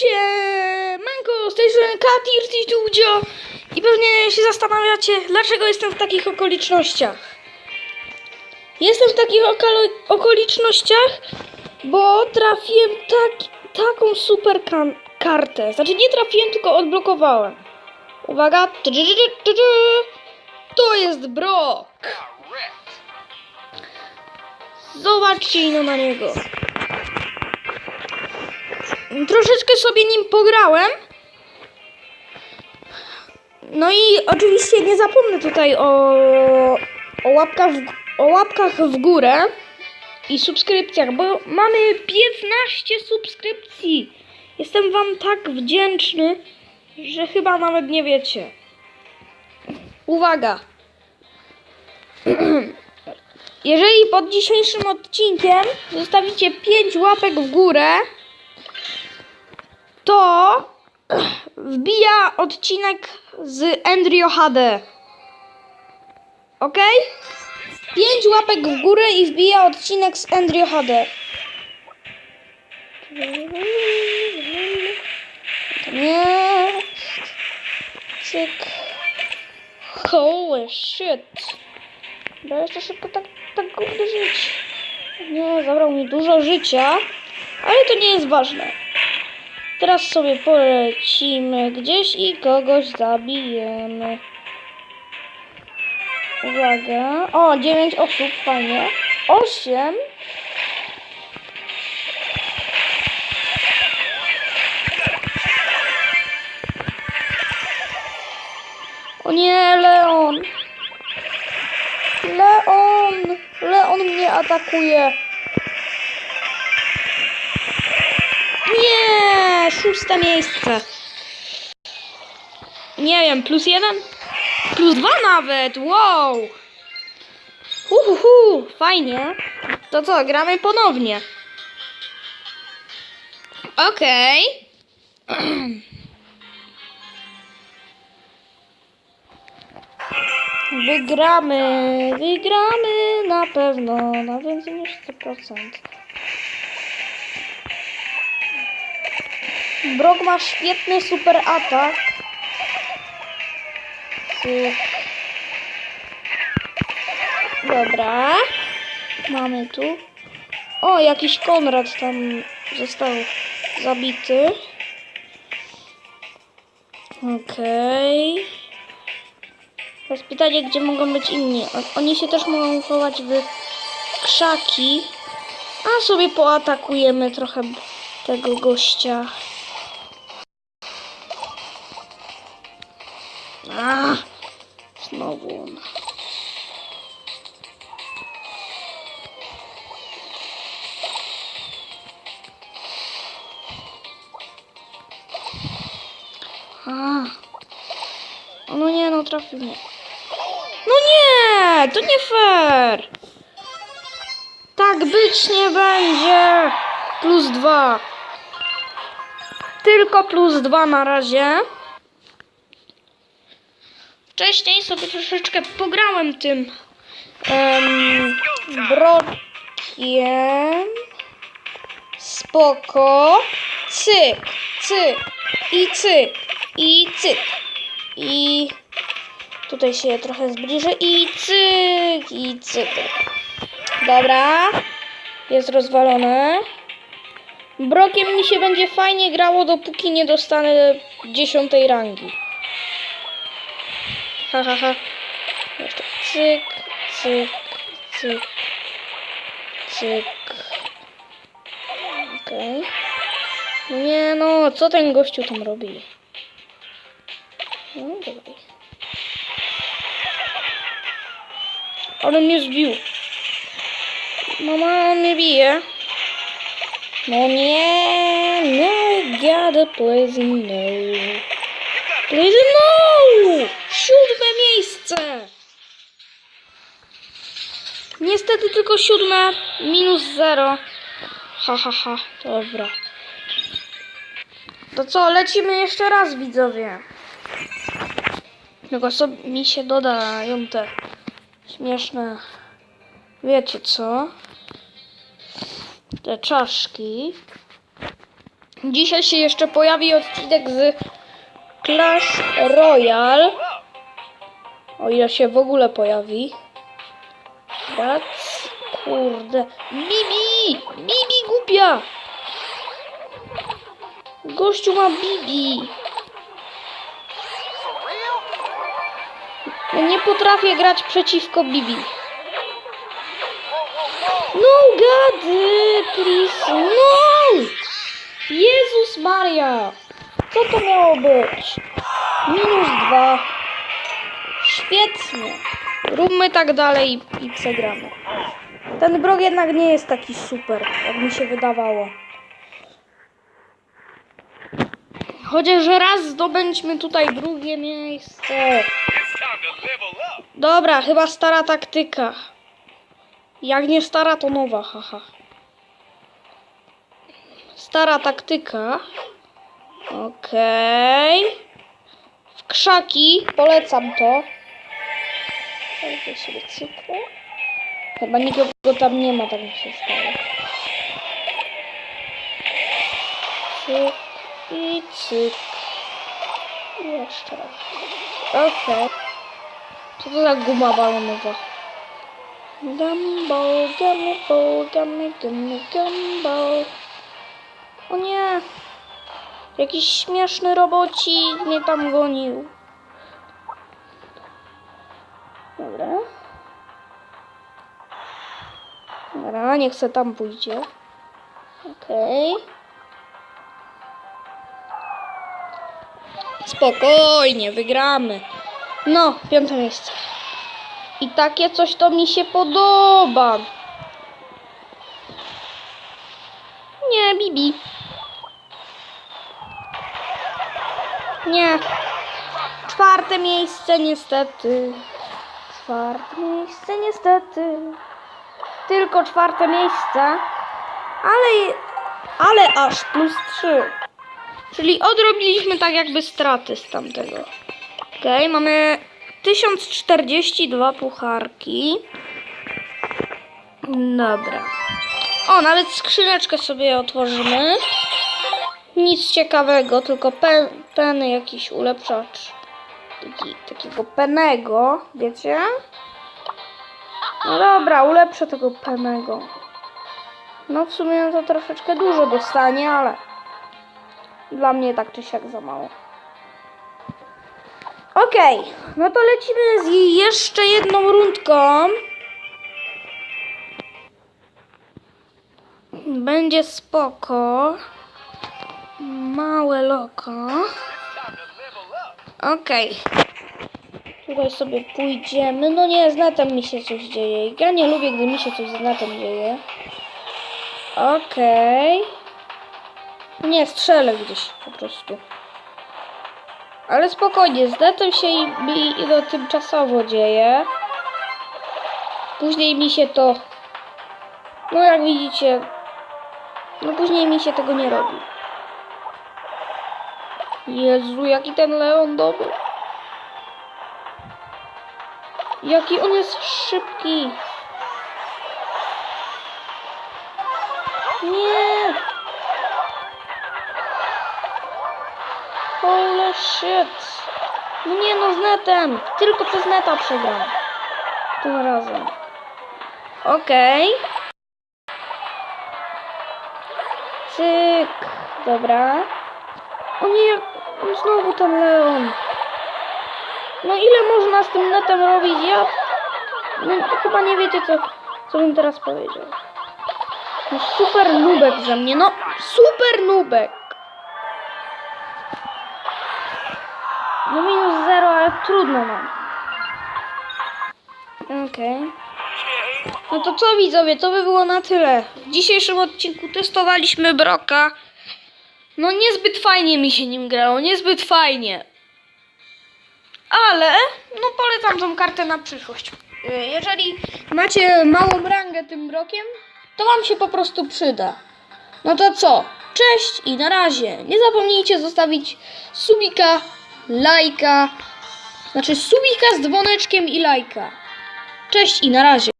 Siemanko, z tej strony Katir Studio i pewnie się zastanawiacie, dlaczego jestem w takich okolicznościach. Jestem w takich okolicznościach, bo trafiłem tak, taką super kartę. Znaczy nie trafiłem, tylko odblokowałem. Uwaga, to jest Brock. Zobaczcie no na niego. Troszeczkę sobie nim pograłem. No i oczywiście nie zapomnę tutaj o, o, w, o łapkach w górę i subskrypcjach, bo mamy 15 subskrypcji. Jestem Wam tak wdzięczny, że chyba nawet nie wiecie. Uwaga! Jeżeli pod dzisiejszym odcinkiem zostawicie 5 łapek w górę, to wbija odcinek z Andrew HD. Ok? 5 łapek w górę i wbija odcinek z Andrew HD. Tam jest. Cyk. Holy shit. Da jeszcze szybko tak, tak go uderzyć. Nie, zabrał mi dużo życia, ale to nie jest ważne. Teraz sobie polecimy gdzieś i kogoś zabijemy. Uwaga. O, 9 osób, fajnie. 8. O nie, Leon. Leon. Leon mnie atakuje. Nie, szóste miejsce. Nie wiem, plus jeden? Plus dwa nawet, wow! Uhuhu, fajnie. To co, gramy ponownie. Okej. Wygramy, wygramy na pewno, na więcej niż 100%. Brock ma świetny super atak. Dobra. Mamy tu. O, jakiś Konrad tam został zabity. Okej. Teraz pytanie, gdzie mogą być inni. Oni się też mogą chować w krzaki. A sobie poatakujemy trochę tego gościa. On. A. O, No nie, no trafił mnie. No nie, to nie fair. Tak być nie będzie. Plus dwa. Tylko plus dwa na razie. Wcześniej sobie troszeczkę pograłem tym um, brokiem. Spoko. Cyk, cyk i cyk i cyk. I tutaj się trochę zbliżę i cyk i cyk. Dobra. Jest rozwalone. Brokiem mi się będzie fajnie grało, dopóki nie dostanę dziesiątej rangi. Ha, ha, ha. Jeszcze cyk, cyk, cyk, cyk. Okej. No Nie no, co ten gościu tam robi? No dawaj. Ale mnie zbił. Mama on mnie bije. No nie, no gotta poison no. Poison no! Miejsce! Niestety tylko siódme, minus zero. Ha, ha, ha, dobra. To co, lecimy jeszcze raz, widzowie. Tylko sobie mi się dodają te śmieszne, wiecie co? Te czaszki. Dzisiaj się jeszcze pojawi odcinek z Clash Royale. O ile się w ogóle pojawi. Rac, kurde. Bibi! Bibi głupia! Gościu ma Bibi. Ja nie potrafię grać przeciwko Bibi. No gady, please, no! Jezus Maria! Co to miało być? Minus dwa. Świetnie. Róbmy tak dalej i przegramy. Ten brok jednak nie jest taki super, jak mi się wydawało. Chociaż raz zdobędźmy tutaj drugie miejsce. Dobra, chyba stara taktyka. Jak nie stara, to nowa, haha. Stara taktyka. Okej. W krzaki. Polecam to. Zajdę sobie cyklu. Chyba nikogo tam nie ma, tak mi się stało. Cyk i cyk. I jeszcze raz. Okej. Co to za guma balonowa? Gumball, gummy ball, gummy, gummy, gumball. O nie! Jakiś śmieszny robocik mnie tam gonił. Dobra, niech se tam pójdzie. Okej. Spokojnie, wygramy. No, piąte miejsce. I takie coś to mi się podoba. Nie, Bibi. Nie. Czwarte miejsce niestety. Czwarte miejsce niestety. Tylko czwarte miejsce. Ale, ale aż plus trzy. Czyli odrobiliśmy tak jakby straty z tamtego. Okej, mamy 1042 pucharki. Dobra. O, nawet skrzyneczkę sobie otworzymy. Nic ciekawego, tylko pen, peny jakiś ulepszacz. Taki, takiego penego, wiecie? No dobra, ulepszę tego penego. No w sumie to troszeczkę dużo dostanie, ale dla mnie tak czy siak za mało. Okej, no to lecimy z jeszcze jedną rundką. Będzie spoko. Małe loko. Okej. Tutaj sobie pójdziemy. No nie, z netem mi się coś dzieje. Ja nie lubię, gdy mi się coś z netem dzieje. Okej. Nie, strzelę gdzieś po prostu. Ale spokojnie, z netem się i, i, i tymczasowo dzieje. Później mi się to... No jak widzicie... No później mi się tego nie robi. Jezu, jaki ten Leon dobry. Jaki on jest szybki. Nie. Holy shit. Nie no, z netem. Tylko przez neta przegram. Tym razem. Okej. Cyk. Dobra. O nie, znowu ten Leon. No ile można z tym netem robić? Ja... No, chyba nie wiecie, co, co bym teraz powiedział. No super nubek ze mnie, no super nubek. No minus zero, ale trudno mam. Okej. No to co widzowie, to by było na tyle. W dzisiejszym odcinku testowaliśmy Broka. No niezbyt fajnie mi się nim grało, niezbyt fajnie. Ale, no polecam tą kartę na przyszłość. Y, Jeżeli macie małą rangę tym brokiem, to wam się po prostu przyda. No to co? Cześć i na razie. Nie zapomnijcie zostawić subika, lajka, znaczy subika z dzwoneczkiem i lajka. Cześć i na razie.